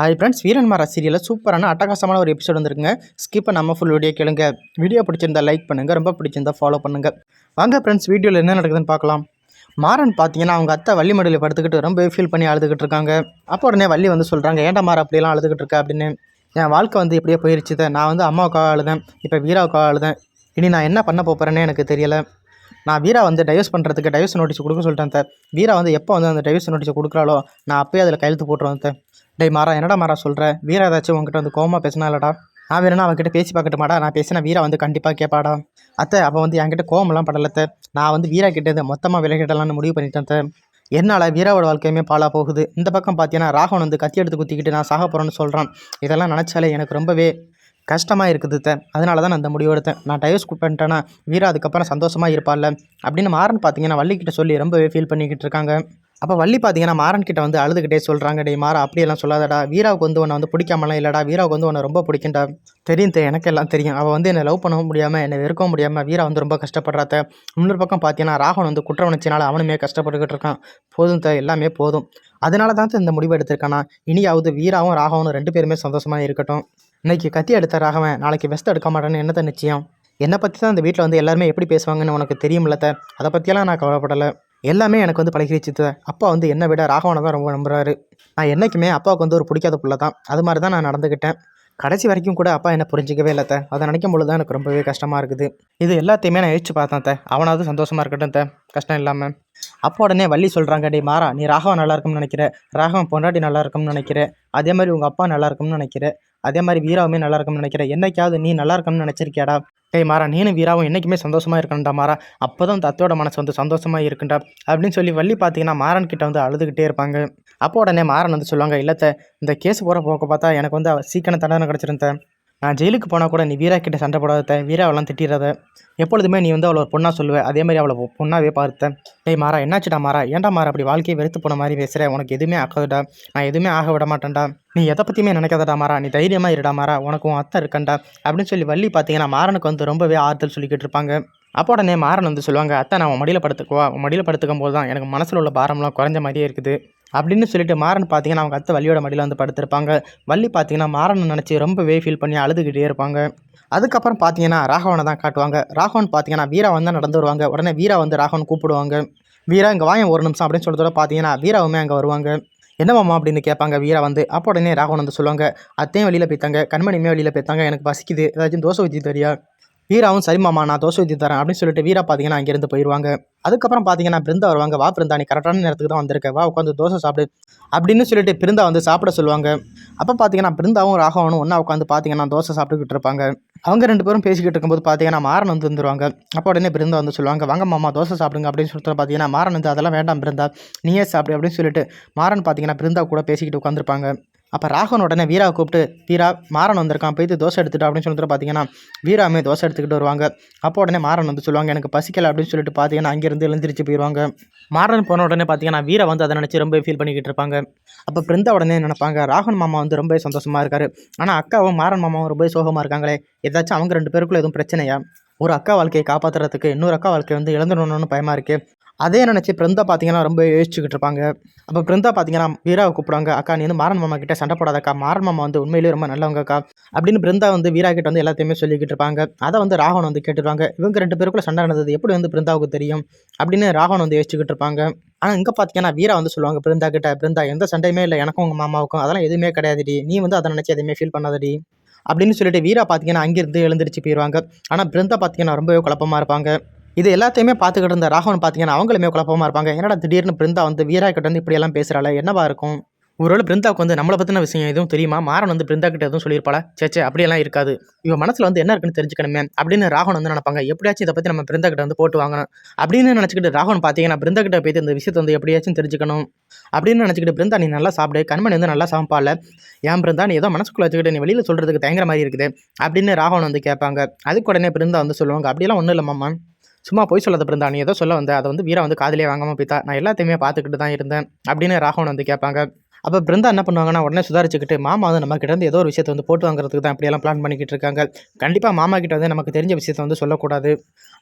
Hi friends வீரன் வீரன்மாரா சீரியலில் சூப்பரான அட்டகாசமான ஒரு எபிசோட் வந்துருங்க ஸ்கிப்பை நம்ம ஃபுல் வீடியோ கேளுங்க. வீடியோ பிடிச்சிருந்தா லைக் பண்ணுங்கள் ரொம்ப பிடிச்சிருந்தா ஃபாலோ பண்ணுங்கள் வாங்க ஃப்ரெண்ட்ஸ் வீடியோவில் என்ன நடக்குதுன்னு பார்க்கலாம். மாறன் பார்த்தீங்கன்னா அவங்க அத்தை வள்ளி மடியில் படுத்துக்கிட்டு ரொம்ப ஃபீல் பண்ணி அழுதுகிட்டு இருக்காங்க. அப்போ உடனே வள்ளி வந்து சொல்கிறாங்க ஏன்டா மாற அப்படியெல்லாம் அழுதுகிட்டு இருக்க? அப்படின்னு. என் வாழ்க்கை வந்து இப்படியே போயிருச்சுத நான் வந்து அம்மாவுக்காக அழுதேன் இப்போ வீராவுக்காக அழுதேன். இனி நான் என்ன பண்ண போகிறேன்னே எனக்கு தெரியலை. நான் வீரா வந்து டைவர்ஸ் பண்ணுறதுக்கு டைவர்ஸ் நோட்டீஸ் கொடுக்க சொல்லிட்டேன் சார் வீரா வந்து எப்போ வந்து அந்த டைவர்ஸ் நோட்டீஸ் கொடுக்குறாளோ நான் அப்போயே அதில் கையெழுத்து போட்டுருவேன் சார் டேய் மாறா என்னடா மாறா சொல்கிறேன் வீரா ஏதாச்சும் உங்ககிட்ட வந்து கோமா பேசினா இல்லடா? நான் வேணும்னா அவன்கிட்ட பேசி பார்க்கட்டுமாடா? நான் பேசினா வீரா வந்து கண்டிப்பாக கேட்பாடா அத்தை அப்போ வந்து என்கிட்ட கோவமெல்லாம் படலத்தை நான் வந்து வீரா கிட்ட மொத்தமாக விலகிடலாம்னு முடிவு பண்ணிட்டேன் சார் என்னால் வீராவோட வாழ்க்கையுமே பாலாக போகுது. இந்த பக்கம் பார்த்தீங்கன்னா ராகவன் வந்து கத்தி எடுத்து குத்திக்கிட்டு நான் சாக போகிறேன்னு சொல்கிறான் இதெல்லாம் நினச்சாலே எனக்கு ரொம்பவே கஷ்டமாக இருக்குது அதனால தான் நான் அந்த முடிவு எடுத்தேன். நான் டைவர்ஸ் பண்ணிட்டேன்னா வீரா அதுக்கப்புறம் சந்தோஷமாக இருப்பாள்ல? அப்படின்னு மாறன் பார்த்தீங்கன்னா வள்ளிக்கிட்ட சொல்லி ரொம்பவே ஃபீல் பண்ணிக்கிட்டு இருக்காங்க. அப்போ வள்ளி பார்த்தீங்கன்னா மாறன் கிட்ட வந்து அழுதுகிட்டே சொல்கிறாங்க டே மாறா அப்படியெல்லாம் சொல்லாதடா. வீராவுக்கு வந்து உன்னை வந்து பிடிக்காமலாம் இல்லைடா. வீராவுக்கு வந்து உன்னை ரொம்ப பிடிக்கும்டா தெரியும் தே எனக்கு எல்லாம் தெரியும். அவள் வந்து என்னை லவ் பண்ணவும் முடியாமல் என்னை வெறுக்கவும் முடியாமல் வீரா வந்து ரொம்ப கஷ்டப்படுறாத்த இன்னொரு பக்கம் பார்த்தீங்கன்னா ராகவன் வந்து குற்ற உணர்ச்சினால அவனுமே கஷ்டப்பட்டுக்கிட்டு இருக்கான். போதும் த எல்லாமே போதும். அதனால தான் இந்த முடிவு எடுத்திருக்கானா? இனியாவது வீராவும் ராகவனும் ரெண்டு பேருமே சந்தோஷமாக இருக்கட்டும். இன்னைக்கு கத்தி எடுத்த ராகவன் நாளைக்கு வெஸ்ட் எடுக்க மாட்டேன்னு என்னத்த நிச்சயம்? என்னை பற்றி தான் அந்த வீட்டில் வந்து எல்லாருமே எப்படி பேசுவாங்கன்னு உனக்கு தெரியும்ல த. அதை பற்றியெல்லாம் நான் கவலைப்படலை. எல்லாமே எனக்கு வந்து பழகிடுச்சு த. அப்பா வந்து என்னை விட ராகவனை தான் ரொம்ப நம்புறாரு. நான் என்றைக்குமே அப்பாவுக்கு வந்து ஒரு பிடிக்காத புள்ள தான். அது மாதிரி தான் நான் நடந்துக்கிட்டேன் கடைசி வரைக்கும் கூட அப்பா என்ன புரிஞ்சிக்கவே இல்லை த. அதை நினைக்கும் பொழுது தான் எனக்கு ரொம்பவே கஷ்டமாக இருக்குது. இது எல்லாத்தையுமே நான் யோசிச்சு பார்த்தேன் த. அவனாவது சந்தோஷமாக இருக்கட்டும் த. கஷ்டம் இல்லாமல் அப்போ உடனே வள்ளி சொல்கிறாங்க டே மாறா நீ ராகவன் நல்லா இருக்கும்னு நினைக்கிற. ராகவன் பொண்டாட்டி நல்லா இருக்கும்னு நினைக்கிற. அதே மாதிரி உங்கள் அப்பா நல்லா இருக்கும்னு நினைக்கிற. அதே மாதிரி வீராவுமே நல்லா இருக்கும்னு நினைக்கிறேன். என்னைக்காவது நீ நல்லா இருக்கும்னு நினச்சிருக்கியாடா? டேய் மாறா நீனும் வீராவும் என்றைக்குமே சந்தோஷமாக இருக்கணும்டா மாறா. அப்போ தான் தத்தோட மனசு வந்து சந்தோஷமாக இருக்குண்டா அப்படின்னு சொல்லி வள்ளி பார்த்தீங்கன்னா மாறன் கிட்ட வந்து அழுதுகிட்டே இருப்பாங்க. அப்போ உடனே மாறன் வந்து சொல்லுவாங்க இல்லத்த இந்த கேஸ் போகிற போக்க பார்த்தா எனக்கு வந்து சீக்கிரம் தண்டனை கிடச்சிருந்த. நான் ஜெயிலுக்கு போனால் கூட நீ வீரா கிட்ட சண்டை போடாத வீராவெல்லாம் திட்டிடாத எப்பொழுதுமே நீ வந்து அவளை ஒரு பொண்ணாக சொல்லுவ. அதே மாதிரி அவளை பொண்ணாகவே பொண்ணாவே பார்த்த. டேய் மாறா என்னாச்சுடா மாறா? ஏன்டா மாறா? அப்படி வாழ்க்கையை வெறுத்து போன மாதிரி பேசுகிற உனக்கு எதுவுமே ஆகாதுடா. நான் எதுவுமே ஆக விட மாட்டேன்டா. நீ எதை பற்றியுமே நினைக்காதடா மாறா. நீ தைரியமாக இருடா மாறா. உனக்கு உன் அத்தை இருக்கண்டா அப்படின்னு சொல்லி வள்ளி பார்த்தீங்கன்னா மாறனுக்கு வந்து ரொம்பவே ஆறுதல் சொல்லிக்கிட்டு இருப்பாங்க. அப்போ உடனே மாறன் வந்து சொல்லுவாங்க அத்தை நான் உன் மடியில் படுத்துக்குவா உன் மடியில் படுத்துக்கும் போது தான் எனக்கு மனசில் உள்ள பாரம்லாம் குறைஞ்ச மாதிரியே இருக்குது. அப்படின்னு சொல்லிட்டு மாறன் பார்த்தீங்கன்னா அவங்க அத்தை வள்ளியோட மடியில் வந்து படுத்திருப்பாங்க. வள்ளி பார்த்தீங்கன்னா மாறனை நினச்சி ரொம்பவே ஃபீல் பண்ணி அழுதுகிட்டே இருப்பாங்க. அதுக்கப்புறம் பார்த்தீங்கன்னா ராகவனை தான் காட்டுவாங்க. ராகவன் பார்த்தீங்கன்னா வீரா வந்து நடந்து வருவாங்க. உடனே வீரா வந்து ராகவன் கூப்பிடுவாங்க. வீரா இங்கே வாங்க ஒரு நிமிஷம். அப்படின்னு சொல்கிறதோட பார்த்தீங்கன்னா வீராவுமே அங்கே வருவாங்க. என்னமாம்மா அப்படின்னு கேட்பாங்க வீரா வந்து. அப்போ உடனே ராகவன் வந்து சொல்லுவாங்க அத்தையும் வெளியில் போய்த்தாங்க கண்மணியுமே வெளியில் போய்த்தாங்க எனக்கு பசிக்குது. ஏதாச்சும் தோசை ஊற்றி தரியா வீராவும் சரி மாமா நான் தோசை ஊற்றி தரேன் அப்படின்னு சொல்லிட்டு வீரா பார்த்தீங்கன்னா அங்கேருந்து போயிடுவாங்க அதுக்கப்புறம் பார்த்தீங்கன்னா பிருந்தா வருவாங்க. வா பிருந்தா நீ கரெக்டான நேரத்துக்கு தான் வந்திருக்க. வா உட்காந்து தோசை சாப்பிடு அப்படின்னு சொல்லிட்டு பிருந்தா வந்து சாப்பிட சொல்லுவாங்க. அப்போ பார்த்தீங்கன்னா பிருந்தாவும் ராகவனும் ஒன்றா உட்காந்து பார்த்தீங்கன்னா தோசை சாப்பிட்டுக்கிட்டு இருப்பாங்க. அவங்க ரெண்டு பேரும் பேசிக்கிட்டு இருக்கும்போது பார்த்தீங்கன்னா மாறன் வந்து வந்துருவாங்க. அப்போ உடனே பிருந்தா வந்து சொல்லுவாங்க வாங்க மாமா தோசை சாப்பிடுங்க அப்படின்னு சொல்லிட்டு பார்த்தீங்கன்னா மாறன் வந்து அதெல்லாம் வேண்டாம் பிருந்தா நீயே சாப்பிடு அப்படின்னு சொல்லிட்டு மாறன் பார்த்தீங்கன்னா பிருந்தா கூட பேசிக்கிட்டு உட்காந்துருப்பாங்க அப்போ ராகவன் உடனே வீராவை கூப்பிட்டு வீரா மாறன் வந்திருக்கான் போயிட்டு தோசை எடுத்துட்டு அப்படின்னு சொல்லிட்டு பார்த்தீங்கன்னா வீராமே தோசை எடுத்துக்கிட்டு வருவாங்க. அப்போ உடனே மாறன் வந்து சொல்லுவாங்க எனக்கு பசிக்கல அப்படின்னு சொல்லிட்டு பார்த்தீங்கன்னா அங்கேருந்து எழுந்திரிச்சு போயிடுவாங்க மாறன் போன உடனே பார்த்தீங்கன்னா வீரா வந்து அதை நினச்சி ரொம்ப ஃபீல் பண்ணிக்கிட்டு இருப்பாங்க. அப்போ பிருந்தா உடனே நினைப்பாங்க ராகவன் மாமா வந்து ரொம்ப சந்தோஷமாக இருக்காரு. ஆனால் அக்காவும் மாறன் மாமாவும் ரொம்ப சோகமாக இருக்காங்களே ஏதாச்சும் அவங்க ரெண்டு பேருக்குள்ளே எதுவும் பிரச்சனையா? ஒரு அக்கா வாழ்க்கையை காப்பாற்றுறதுக்கு இன்னொரு அக்கா வாழ்க்கையை வந்து இழந்துடணும்னு பயமாக இருக்குது அதே நினச்சி பிருந்தா பார்த்தீங்கன்னா ரொம்ப யோசிச்சுக்கிட்டு இருப்பாங்க. அப்போ பிருந்தா பார்த்தீங்கன்னா வீராவை கூப்பிடுவாங்க அக்கா நீ வந்து மாறன் மாமா கிட்ட சண்டை போடாதக்கா மாறன் மாமா வந்து உண்மையிலேயே ரொம்ப நல்லவங்க அக்கா அப்படின்னு பிருந்தா வந்து வீரா கிட்ட வந்து எல்லாத்தையுமே சொல்லிக்கிட்டு இருப்பாங்க. அதை வந்து ராகவன் வந்து கேட்டுருவாங்க இவங்க ரெண்டு பேருக்குள்ள சண்டை நடந்தது எப்படி வந்து பிருந்தாவுக்கு தெரியும்? அப்படின்னு ராகவன் வந்து யோசிச்சுக்கிட்டு இருப்பாங்க. ஆனால் இங்கே பார்த்தீங்கன்னா வீரா வந்து சொல்லுவாங்க பிருந்தா கிட்ட பிருந்தா எந்த சண்டையுமே இல்லை எனக்கும் உங்கள் மாமாவுக்கும் அதெல்லாம் எதுவுமே கிடையாதுடி நீ வந்து அதை நினச்சி எதுவுமே ஃபீல் பண்ணாதடி அப்படின்னு சொல்லிட்டு வீரா பார்த்தீங்கன்னா அங்கேருந்து எழுந்திரிச்சு போயிடுவாங்க ஆனால் பிருந்தா பார்த்தீங்கன்னா ரொம்பவே குழப்பமாக இருப்பாங்க. இது எல்லாத்தையுமே பார்த்துக்கிட்டு இருந்த ராகவன் பார்த்தீங்கன்னா அவங்களுமே குழப்பமாக இருப்பாங்க. என்னடா திடீர்னு பிருந்தா வந்து வீரா கிட்ட வந்து இப்படியெல்லாம் பேசுகிறாள் என்னவா இருக்கும்? ஒருவேளை பிருந்தாவுக்கு வந்து நம்மளை பற்றின விஷயம் எதுவும் தெரியுமா? மாறன் வந்து பிருந்தா கிட்ட எதுவும் சொல்லியிருப்பாளா? சேச்சே அப்படியெல்லாம் இருக்காது. இவன் மனசில் வந்து என்ன இருக்குன்னு தெரிஞ்சுக்கணுமே அப்படின்னு ராகவன் வந்து நினைப்பாங்க. எப்படியாச்சும் இதை பற்றி நம்ம பிருந்தா கிட்ட வந்து போட்டு வாங்கணும். அப்படின்னு நினச்சிக்கிட்டு ராகவன் பார்த்தீங்கன்னா பிருந்தா கிட்ட போயிட்டு இந்த விஷயத்தை வந்து எப்படியாச்சும் தெரிஞ்சுக்கணும். அப்படின்னு நினச்சிக்கிட்டு பிருந்தா நீ நல்லா சாப்பிடு. கண்மணி வந்து நல்லா சமைப்பால ஏன் பிருந்தா நீ ஏதோ மனசுக்குள்ள வச்சுக்கிட்டு நீ வெளியில் சொல்கிறதுக்கு தயங்குற மாதிரி இருக்குது. அப்படின்னு ராகவன் வந்து கேட்பாங்க. அதுக்கு உடனே பிருந்தா வந்து சொல்லுவாங்க அப்படியெல்லாம் ஒன்றும் இல்லை மாமா சும்மா போய் சொல்லாத பிறந்தா நீ ஏதோ சொல்ல வந்த அதை வந்து வீரா வந்து காதிலே வாங்காமல் போய்த்தா நான் எல்லாத்தையுமே பார்த்துக்கிட்டு தான் இருந்தேன் அப்படின்னு ராகவன் வந்து கேட்பாங்க. அப்போ பிருந்தா என்ன பண்ணுவாங்கன்னா உடனே சுதாரிச்சுக்கிட்டு மாமா வந்து நம்ம கிட்ட இருந்து ஏதோ ஒரு விஷயத்தை வந்து போட்டு வாங்குறதுக்கு தான் இப்படியெல்லாம் பிளான் பண்ணிக்கிட்டு இருக்காங்க. கண்டிப்பாக மாமா கிட்ட வந்து நமக்கு தெரிஞ்ச விஷயத்தை வந்து சொல்லக்கூடாது.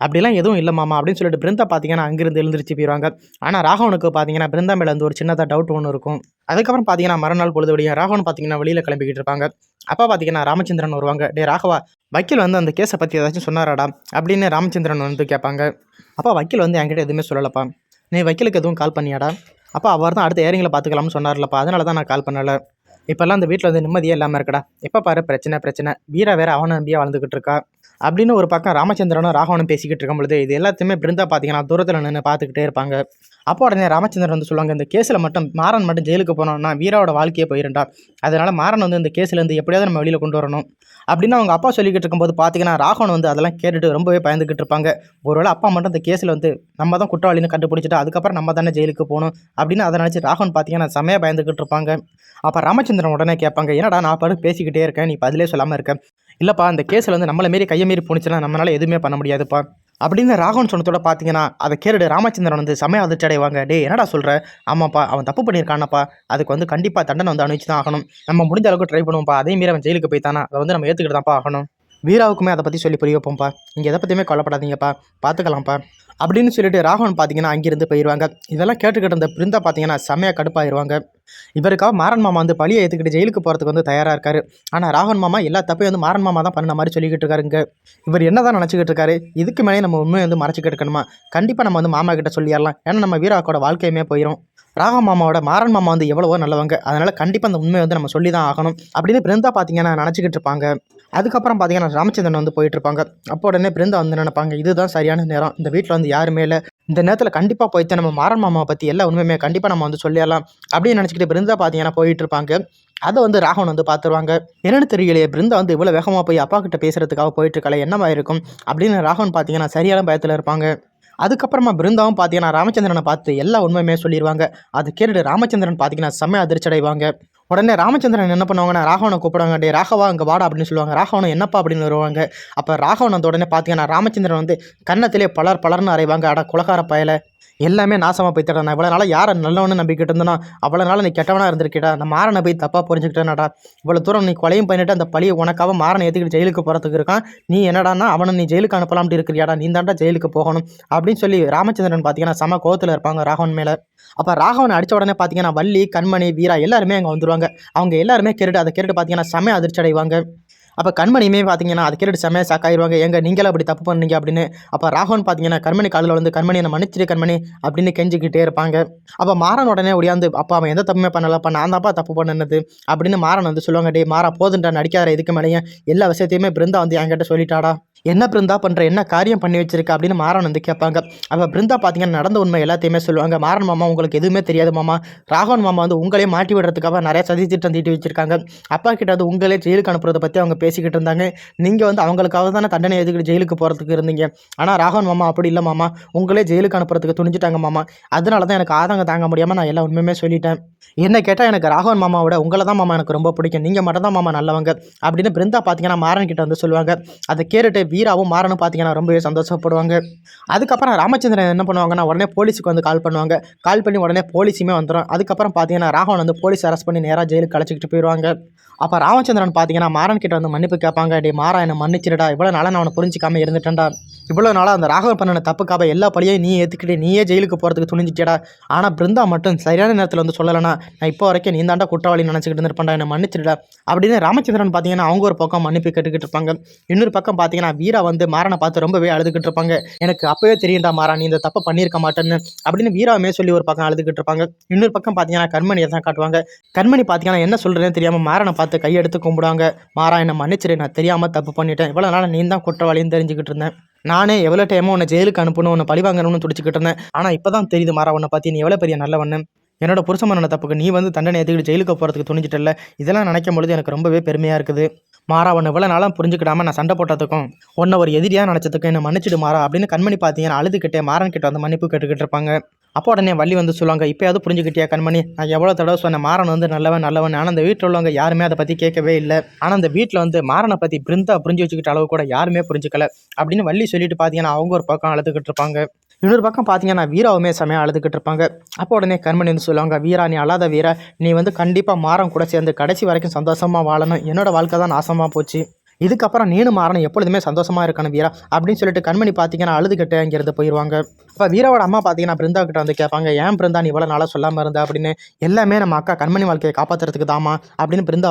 அப்படிலாம் எதுவும் இல்லை மாமா அப்படின்னு சொல்லிட்டு பிருந்தா பார்த்தீங்கன்னா அங்கிருந்து எழுந்திரிச்சு போயிடுவாங்க ஆனால் ராகவனுக்கு பார்த்தீங்கன்னா பிருந்தா மேலே வந்து ஒரு சின்னதாக டவுட் ஒன்று இருக்கும். அதுக்கப்புறம் பார்த்தீங்கன்னா மறுநாள் பொழுது விடிய ராகவன் பார்த்தீங்கன்னா வெளியில் கிளம்பிக்கிட்டு இருப்பாங்க. அப்பா பார்த்தீங்கன்னா ராமச்சந்திரன் வருவாங்க. டே ராகவா வக்கீல் வந்து அந்த கேஸை பற்றி ஏதாச்சும் சொன்னாராடா? அப்படின்னு ராமச்சந்திரன் வந்து கேட்பாங்க. அப்பா வக்கீல் வந்து என்கிட்ட எதுவுமே சொல்லலப்பா. நீ வக்கீலுக்கு எதுவும் கால் பண்ணியாடா? அப்போ அவர் தான் அடுத்த ஏரிங்கில் பார்த்துக்கலாம்னு சொன்னார்லப்பா. அதனால தான் நான் கால் பண்ணலை. இப்போல்லாம் அந்த வீட்டில் வந்து நிம்மதியே இல்லாமல் இருக்கடா. எப்போ பாரு பிரச்சனை பிரச்சனை. வீரா வேற அவனை நம்பியே வாழ்ந்துக்கிட்டு இருக்கா. அப்படின்னு ஒரு பக்கம் ராமச்சந்திரனும் ராகவனும் பேசிக்கிட்டு இருக்கும் பொழுது இது எல்லாத்தையுமே பிருந்தா பார்த்தீங்கன்னா தூரத்தில் நின்று பார்த்துக்கிட்டே இருப்பாங்க. அப்போ உடனே ராமச்சந்திரன் வந்து சொல்லுவாங்க இந்த கேஸில் மட்டும் மாறன் மட்டும் ஜெயிலுக்கு போனோம்னா வீராவோட வாழ்க்கையே போயிருண்டா அதனால் மாறன் வந்து இந்த கேஸ்லேருந்து எப்படியாவது நம்ம வெளியில் கொண்டு வரணும். அப்படின்னு அவங்க அப்பா சொல்லிக்கிட்டு இருக்கும்போது பார்த்தீங்கன்னா ராகவன் வந்து அதெல்லாம் கேட்டுட்டு ரொம்பவே பயந்துக்கிட்டு இருப்பாங்க. ஒருவேளை அப்பா மட்டும் இந்த கேஸில் வந்து நம்ம தான் குற்றவாளின்னு கண்டுபிடிச்சிட்டு அதுக்கப்புறம் நம்ம தானே ஜெயிலுக்கு போகணும் அப்படின்னு அதை நினச்சி ராகவன் பார்த்தீங்கன்னா செமையாக பயந்துக்கிட்டு இருப்பாங்க. அப்போ ராமச்சந்திரன் உடனே கேட்பாங்க என்னடா நான் பாட்டு பேசிக்கிட்டே இருக்கேன் நீ பதிலே சொல்லாமல் இருக்கேன் இல்லைப்பா அந்த கேஸில் வந்து நம்மளை மாரி கையை மீறி போணுச்சுன்னா நம்மளால் எதுவுமே பண்ண முடியாதுப்பா. அப்படின்னு ராகவன் சொன்னதோட பார்த்தீங்கன்னா அதை கேட்டுட்டு ராமச்சந்திரன் வந்து செமையாக அதிர்ச்சி அடைவாங்க. டே என்னடா சொல்கிற ஆமாப்பா அவன் தப்பு பண்ணியிருக்கானப்பா. அதுக்கு வந்து கண்டிப்பாக தண்டனை வந்து அனுப்பிச்சு தான் ஆகணும். நம்ம முடிஞ்ச அளவுக்கு ட்ரை பண்ணுவோம்ப்பா. அதே மீறி அவன் ஜெயிலுக்கு போய்த்தானா அதை வந்து நம்ம ஏற்றுக்கிட்டு தான்ப்பா ஆகணும். வீராவுக்குமே அதை பற்றி சொல்லி புரிய வைப்போம்ப்பா. இங்கே எதை பற்றியுமே கொல்லப்படாதீங்கப்பா பார்த்துக்கலாம்ப்பா அப்படின்னு சொல்லிட்டு ராகவன் பார்த்தீங்கன்னா அங்கேருந்து போயிடுவாங்க இதெல்லாம் கேட்டுக்கிட்டு இருந்த பிருந்தா பார்த்தீங்கன்னா செமையாக கடுப்பாயிருவாங்க. இவருக்காக மாறன் மாமா வந்து பழியை ஏற்றுக்கிட்டு ஜெயிலுக்கு போகிறதுக்கு வந்து தயாராக இருக்காரு. ஆனால் ராகவன் மாமா எல்லா தப்பையும் வந்து மாறன் மாமா தான் பண்ண மாதிரி சொல்லிக்கிட்டு இருக்காருங்க இவர் என்ன தான் நினச்சிக்கிட்டு இருக்காரு? இதுக்கு மேலே நம்ம உண்மையை வந்து மறைச்சிக்கிட்டு இருக்கணுமா? கண்டிப்பாக நம்ம வந்து மாமா கிட்ட சொல்லிடலாம் ஏன்னா நம்ம வீராக்கோட வாழ்க்கையுமே போயிடும் ராகவ மாமாவோட மாறன் மாமா வந்து எவ்வளவோ நல்லவங்க. அதனால் கண்டிப்பாக அந்த உண்மையை வந்து நம்ம சொல்லி தான் ஆகணும். அப்படின்னு பிருந்தா பார்த்தீங்கன்னா நினச்சிக்கிட்டு இருப்பாங்க. அதுக்கப்புறம் பார்த்தீங்கன்னா ராமச்சந்திரன் வந்து போயிட்டு இருப்பாங்க. அப்போ உடனே பிருந்தா வந்து நினைப்பாங்க இதுதான் சரியான நேரம். இந்த வீட்டில் வந்து யாருமே இல்லை. இந்த நேரத்தில் கண்டிப்பாக போயிட்டு நம்ம மாறன் மாமாவை பற்றி எல்லா உண்மையுமே கண்டிப்பாக நம்ம வந்து சொல்லிடலாம். அப்படின்னு நினச்சிக்கிட்டு பிருந்தா பார்த்தீங்கன்னா போயிட்டு இருப்பாங்க. அதை வந்து ராகவன் வந்து பார்த்துருவாங்க என்னென்னு தெரியலையே பிருந்தா வந்து இவ்வளோ வேகமாக போய் அப்பா கிட்ட பேசுறதுக்காக போயிட்டு இருக்கல என்னவா இருக்கும்? அப்படின்னு ராகவன் பார்த்தீங்கன்னா சரியான பயத்தில் இருப்பாங்க. அதுக்கப்புறமா பிருந்தாவும் பார்த்தீங்கன்னா ராமச்சந்திரனை பார்த்து எல்லா உண்மையுமே சொல்லிடுவாங்க அதை கேட்டுட்டு ராமச்சந்திரன் பார்த்தீங்கன்னா செம்ம அதிர்ச்சி அடைவாங்க உடனே ராமச்சந்திரன் என்ன பண்ணுவாங்கன்னா ராகவனை கூப்பிடுவாங்க. டே ராகவா அங்கே வாடா அப்படின்னு சொல்லுவாங்க. ராகவனை என்னப்பா அப்படின்னு வருவாங்க. அப்போ ராகவன் அந்த உடனே பார்த்தீங்கன்னா ராமச்சந்திரன் வந்து கன்னத்திலே பலர் பலர்னு அறைவாங்க. அட குலகார பயலை. எல்லாமே நாசமாக போய்த்தடா நான் இவ்வளோ நாளாக யாரை நல்லவனு நம்பிக்கிட்டு இருந்தனா அவ்வளோ நாள் நீ கெட்டவனாக இருந்திருக்கேடா நான் மாறனை போய் தப்பாக புரிஞ்சுக்கிட்டேனாடா. இவ்வளோ தூரம் நீ கொலையும் பண்ணிட்டு அந்த பழியை உனக்காக மாறனை ஏற்றுக்கிட்டு ஜெயிலுக்கு போகிறதுக்கு இருக்கான். நீ என்னடானா அவனை நீ ஜெயிலுக்கு அனுப்பலாம்னு இருக்கிறியாடா. நீ தாண்டா ஜெயிலுக்கு போகணும். அப்படின்னு சொல்லி ராமச்சந்திரன் பார்த்தீங்கன்னா செம கோவத்தில் இருப்பாங்க ராகவன் மேலே. அப்போ ராகவன் அடித்த உடனே பார்த்தீங்கன்னா வள்ளி கண்மணி வீரா எல்லாருமே அங்கே வந்துருவாங்க. அவங்க எல்லாருமே கேட்டுட்டு அதை கேட்டுட்டு பார்த்தீங்கன்னா செம அதிர்ச்சி அடைவாங்க. அப்போ கண்மணியுமே பார்த்தீங்கன்னா அது கேட்டு செம்மையாக சாக்காயிருவாங்க எங்க நீங்களும் அப்படி தப்பு பண்ணீங்க அப்படின்னு. அப்போ ராகவன் பார்த்தீங்கன்னா கண்மணி காலில் வந்து கண்மணி என்ன மன்னிச்சிரு கண்மணி அப்படின்னு கெஞ்சிக்கிட்டே இருப்பாங்க. அப்போ மாறன் உடனே ஒடியாந்து அப்பா அவன் எந்த தப்புமே பண்ணலப்பா நான் தான்ப்பா தப்பு பண்ணுனது அப்படின்னு மாறன் வந்து சொல்லுவாங்க டே மாறா போதுண்டா நடிக்காத இதுக்கு மேலேயே எல்லா விஷயத்தையுமே பிருந்தா வந்து என்கிட்ட சொல்லிட்டாடா. என்ன பிருந்தா பண்ணுற என்ன காரியம் பண்ணி வச்சிருக்க? அப்படின்னு மாறன் வந்து கேட்பாங்க. அப்போ பிருந்தா பார்த்தீங்கன்னா நடந்த உண்மை எல்லாத்தையுமே சொல்லுவாங்க. மாறன் மாமா உங்களுக்கு எதுவுமே தெரியாது மாமா. ராகவன் மாமா வந்து உங்களே மாட்டி விடுறதுக்காக நிறைய சதி திட்டம் தீட்டி வச்சிருக்காங்க. அப்பா கிட்ட வந்து உங்களே ஜெயிலுக்கு அனுப்புறதை பற்றி அவங்க பேசிக்கிட்டு இருந்தாங்க. நீங்கள் வந்து அவங்களுக்காக தானே தண்டனை எதுக்கிட்டு ஜெயிலுக்கு போகிறதுக்கு இருந்தீங்க? ஆனால் ராகவன் மாமா அப்படி இல்லை மாமா. உங்களே ஜெயிலுக்கு அனுப்புறதுக்கு துணிஞ்சிட்டாங்க மாமா. அதனால தான் எனக்கு ஆதங்கம் தாங்க முடியாமல் நான் எல்லா உண்மையுமே சொல்லிட்டேன். என்ன கேட்டால் எனக்கு ராகவன் மாமாவோட உங்களை தான் மாமா எனக்கு ரொம்ப பிடிக்கும். நீங்கள் மட்டும் தான் மாமா நல்லவங்க. அப்படின்னு பிருந்தா பார்த்தீங்கன்னா மாறன் கிட்ட வந்து சொல்லுவாங்க. அதை கேட்டுட்டு வீராவும் மாறனும் பார்த்தீங்கன்னா ரொம்பவே சந்தோஷப்படுவாங்க. அதுக்கப்புறம் ராமச்சந்திரன் என்ன பண்ணுவாங்கன்னா உடனே போலீஸுக்கு வந்து கால் பண்ணுவாங்க. கால் பண்ணி உடனே போலீஸுமே வந்துடும் அதுக்கப்புறம் பார்த்தீங்கன்னா ராகவன் வந்து போலீஸ் அரெஸ்ட் பண்ணி நேராக ஜெயிலுக்கு அழைச்சிக்கிட்டு போயிடுவாங்க அப்போ ராமச்சந்திரன் பார்த்தீங்கன்னா மாறன் கிட்ட வந்து மன்னிப்பு கேட்பாங்க. டே மாறா என்னை மன்னிச்சிடடா. இவ்வளோ நாளாக நான் அவனை புரிஞ்சிக்காமல் இருந்துட்டேன்டா. இவ்வளோ நாளாக அந்த ராகவன் பண்ணின தப்புக்காக எல்லா பழியையும் நீ ஏற்றுக்கிட்டு நீயே ஜெயிலுக்கு போகிறதுக்கு துணிஞ்சிட்டியடா. ஆனால் பிருந்தா மட்டும் சரியான நேரத்தில் வந்து சொல்லலைனா நான் இப்போ வரைக்கும் நீ தாண்டா குற்றவாளி நினச்சிக்கிட்டு இருந்திருப்பேன்டா என்னை மன்னிச்சிடுடா அப்படின்னு ராமச்சந்திரன் பார்த்தீங்கன்னா அவங்க ஒரு பக்கம் மன்னிப்பு கேட்டுக்கிட்டு இருப்பாங்க. இன்னொரு பக்கம் பார்த்தீங்கன்னா வீரா வந்து மாறனை பார்த்து ரொம்பவே அழுதுகிட்டு இருப்பாங்க. எனக்கு அப்போவே தெரியும்டா மாறா நீ இந்த தப்பை பண்ணியிருக்க மாட்டேன்னு அப்படின்னு வீராவுமே சொல்லி ஒரு பக்கம் அழுதுகிட்டு இருப்பாங்க. இன்னொரு பக்கம் பார்த்தீங்கன்னா கண்மணியை தான் காட்டுவாங்க. கண்மணி பார்த்தீங்கன்னா என்ன சொல்கிறேன்னு தெரியாமல் மாறனை பார்த்து கையெடுத்து கும்பிடுவாங்க. மாறா என்னை மன்னிச்சிடு நான் தெரியாமல் தப்பு பண்ணிட்டேன். இவ்வளோ நாள் நீ தான் குற்றவாளின்னு தெரிஞ்சுக்கிட்டு இருந்தேன். நானே எவ்வளோ டைமோ உன்னை ஜெயிலுக்கு அனுப்பணும் உன்னை பழி வாங்கணும்னு துடிச்சிக்கிட்டு இருந்தேன். ஆனால் இப்போ தான் தெரியுது மாறா உன்னை பற்றி நீ எவ்வளோ பெரிய நல்லவண்ணு என்னோட மன்னன தப்புக்கு நீ வந்து தண்டனை ஏற்றுக்கிட்டு ஜெயிலுக்கு போகிறதுக்கு துணிஞ்சிட்டல இதெல்லாம் நினைக்கும் பொழுது எனக்கு ரொம்பவே பெருமையாக இருக்குது. மாறா உன்னை இவ்வளோ நாளாக புரிஞ்சுக்கிடாம நான் சண்டை போட்டதுக்கும் உன்னை ஒரு எதிரியாக நினச்சதுக்கும் என்னை மன்னிச்சிடு மாறா அப்படின்னு கண்மணி பார்த்தீங்கன்னா அழுதுகிட்டே மாறன் கிட்ட வந்து மன்னிப்பு கேட்டுக்கிட்டு இருப்பாங்க. அப்போ உடனே வள்ளி வந்து சொல்லுவாங்க இப்போயாவது புரிஞ்சுக்கிட்டியா கண்மணி? நான் எவ்வளோ தடவை சொன்னேன் மாறன் வந்து நல்லவன் நல்லவன். ஆனால் அந்த வீட்டில் உள்ளவங்க யாருமே அதை பற்றி கேட்கவே இல்லை. ஆனால் அந்த வீட்டில் வந்து மாறனை பற்றி பிருந்தா புரிஞ்சு வச்சுக்கிட்ட அளவு கூட யாருமே புரிஞ்சுக்கல. அப்படின்னு வள்ளி சொல்லிட்டு பார்த்தீங்கன்னா அவங்க ஒரு பக்கம் அழுதுகிட்டு இருப்பாங்க. இன்னொரு பக்கம் பார்த்தீங்கன்னா வீராவுமே செமையாக அழுதுகிட்டு இருப்பாங்க. அப்போ உடனே கண்மணி வந்து சொல்லுவாங்க வீரா நீ அழாத வீரா. நீ வந்து கண்டிப்பாக மாறம் கூட சேர்ந்து கடைசி வரைக்கும் சந்தோஷமாக வாழணும். என்னோட வாழ்க்கை தான் நாசமாக போச்சு. இதுக்கப்புறம் நீனு மாறணும். எப்பொழுதுமே சந்தோஷமாக இருக்கணும் வீரா. அப்படின்னு சொல்லிட்டு கண்மணி பார்த்தீங்கன்னா அழுதுகிட்டேங்கிறது போயிடுவாங்க இப்போ வீராவோட அம்மா பார்த்தீங்கன்னா பிருந்தா கிட்ட வந்து கேட்பாங்க ஏன் பிருந்தா நீ இவ்வளோ நாளாக சொல்லாமல் இருந்தா? அப்படின்னு. எல்லாமே நம்ம அக்கா கண்மணி வாழ்க்கையை காப்பாற்றுறதுக்கு தாமா அப்படின்னு பிருந்தா